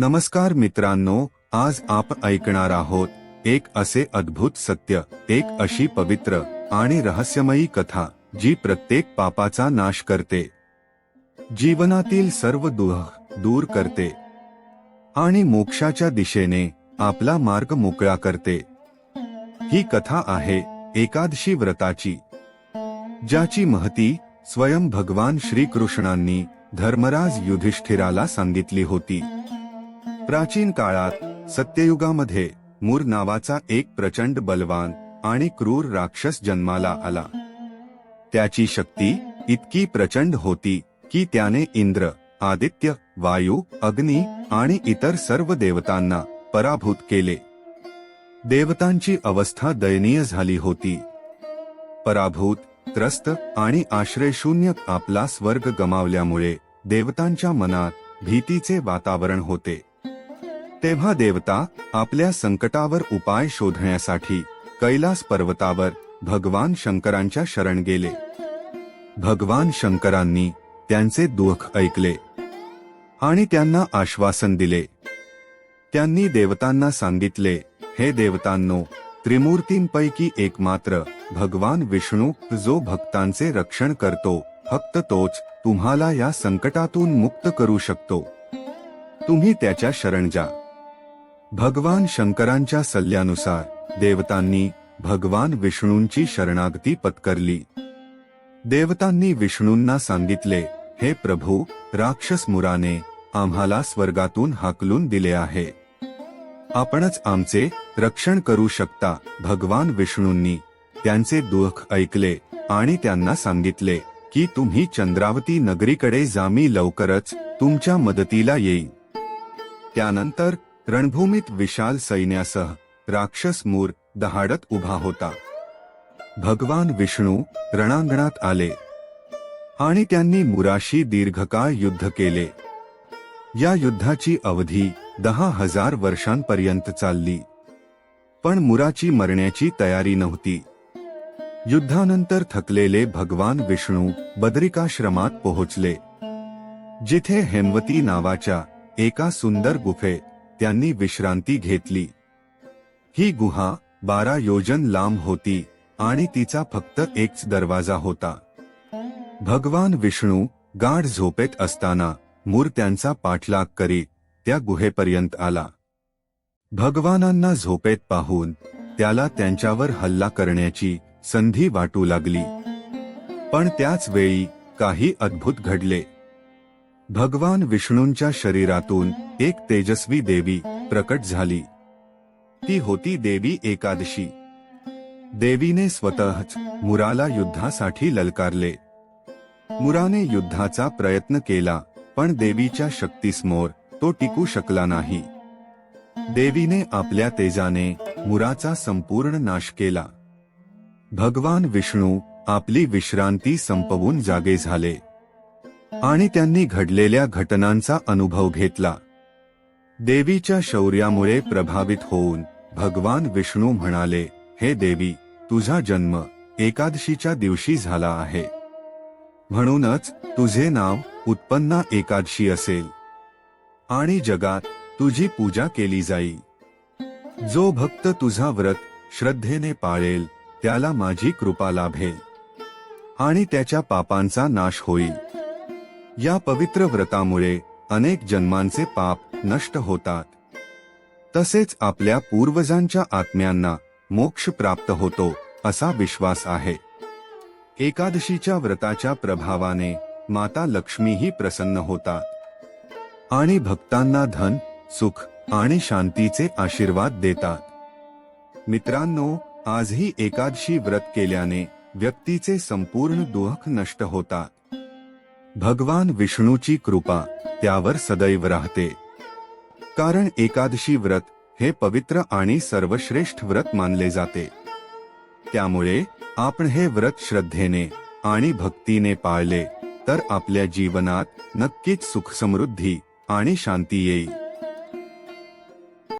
नमस्कार मित्रांनो आज आपण ऐकणार आहोत एक असे अद्भुत सत्य एक अशी पवित्र आणि रहस्यमयी कथा जी प्रत्येक पापाचा नाश करते. जीवनातील सर्व दुःख दूर करते. आणि मोक्षाच्या दिशेने आपला मार्ग मोकळा करते. ही कथा आहे एकादशी व्रताची. ज्याची महती स्वयं भगवान श्रीकृष्णांनी धर्मराज युधिष्ठिराला सांगितली होती. प्राचीन काळात सत्ययुगामध्ये मूर नावाचा एक प्रचंड बलवान आणि क्रूर राक्षस जन्माला आला. त्याची शक्ती इतकी प्रचंड होती की त्याने इंद्र आदित्य वायू अग्नी आणि इतर सर्व देवतांना पराभूत केले. देवतांची अवस्था दयनीय झाली होती. पराभूत त्रस्त आणि आश्रयशून्य आपला स्वर्ग गमावल्यामुळे देवतांच्या मनात भीतीचे वातावरण होते. तेव्हा देवता आपल्या संकटावर उपाय शोधण्यासाठी कैलास पर्वतावर भगवान शंकरांच्या शरण गेले. भगवान शंकरांनी त्यांचे दुःख ऐकले आणि त्यांना आश्वासन दिले. त्यांनी देवतांना सांगितले हे देवतांनो त्रिमूर्तींपैकी एकमात्र भगवान विष्णू जो भक्तांचे रक्षण करतो फक्त तोच तुम्हाला या संकटातून मुक्त करू शकतो. तुम्ही त्याच्या शरण जा. भगवान शंकरांच्या सल्ल्यानुसार देवतांनी भगवान विष्णूंची शरणागती पत्करली. देवतांनी विष्णूंना सांगितले हे प्रभू राक्षस मुराने आम्हाला स्वर्गातून हाकलून दिले आहे. आपणच आमचे रक्षण करू शकता. भगवान विष्णूंनी त्यांचे दुःख ऐकले आणि त्यांना सांगितले की तुम्ही चंद्रावती नगरीकडे जामी लवकरच तुमच्या मदतीला येईल त्यानंतर रणभूमीत विशाल सैन्यासह राक्षस मूर दहाडत उभा होता. भगवान विष्णू रणांगणात आले आणि त्यांनी मुराशी दीर्घकाळ युद्ध केले. या युद्धाची अवधी दहा हजार वर्षांपर्यंत चालली. पण मुराची मरण्याची तयारी नव्हती. युद्धानंतर थकलेले भगवान विष्णू बदरिकाश्रमात पोहोचले. जिथे हेमवती नावाच्या एका सुंदर गुफेत त्यांनी विश्रांती घेतली. ही गुहा बारा योजन लांब होती आणि तिचा फक्त एकच दरवाजा होता. भगवान विष्णू गाढ झोपेत असताना मूर त्यांचा पाठलाग करीत त्या गुहेपर्यंत आला. भगवानांना झोपेत पाहून त्याला त्यांच्यावर हल्ला करण्याची संधी वाटू लागली. पण त्याच वेळी काही अद्भुत घडले. भगवान विष्णूंच्या शरीरातून एक तेजस्वी देवी प्रकट झाली. ती होती देवी एकादशी. देवीने स्वतःच मुराला युद्धासाठी ललकारले. मुराने युद्धाचा प्रयत्न केला पण देवीच्या शक्तीसमोर तो टिकू शकला नाही. देवीने आपल्या तेजाने मुराचा संपूर्ण नाश केला. भगवान विष्णू आपली विश्रांती संपवून जागे झाले. आणि त्यांनी घडलेल्या घटनांचा अनुभव घेतला. देवीच्या शौर्यामुळे प्रभावित होऊन भगवान विष्णू म्हणाले हे देवी तुझा जन्म एकादशीच्या दिवशी झाला आहे. म्हणूनच तुझे नाव उत्पन्ना एकादशी असेल. आणि जगात तुझी पूजा केली जाईल जो भक्त तुझा व्रत श्रद्धेने पाळेल त्याला माझी कृपा लाभेल. आणि त्याच्या पापांचा नाश होईल. या पवित्र व्रतामुळे अनेक जन्मांचे पाप नष्ट होतात. तसेच आपल्या पूर्वजांच्या आत्म्यांना मोक्ष प्राप्त होतो असा विश्वास आहे. एकादशीच्या व्रताच्या प्रभावाने माता लक्ष्मीही प्रसन्न होतात. आणि भक्तांना धन सुख आणि शांतीचे आशीर्वाद देतात. मित्रांनो आजही एकादशी व्रत केल्याने व्यक्तीचे संपूर्ण दुःख नष्ट होतात. भगवान विष्णूची कृपा त्यावर सदैव राहते. कारण एकादशी व्रत हे पवित्र आणि सर्वश्रेष्ठ व्रत मानले जाते. त्यामुळे आपण हे व्रत श्रद्धेने आणि भक्तीने पाळले तर आपल्या जीवनात नक्कीच सुख समृद्धी आणि शांती येईल.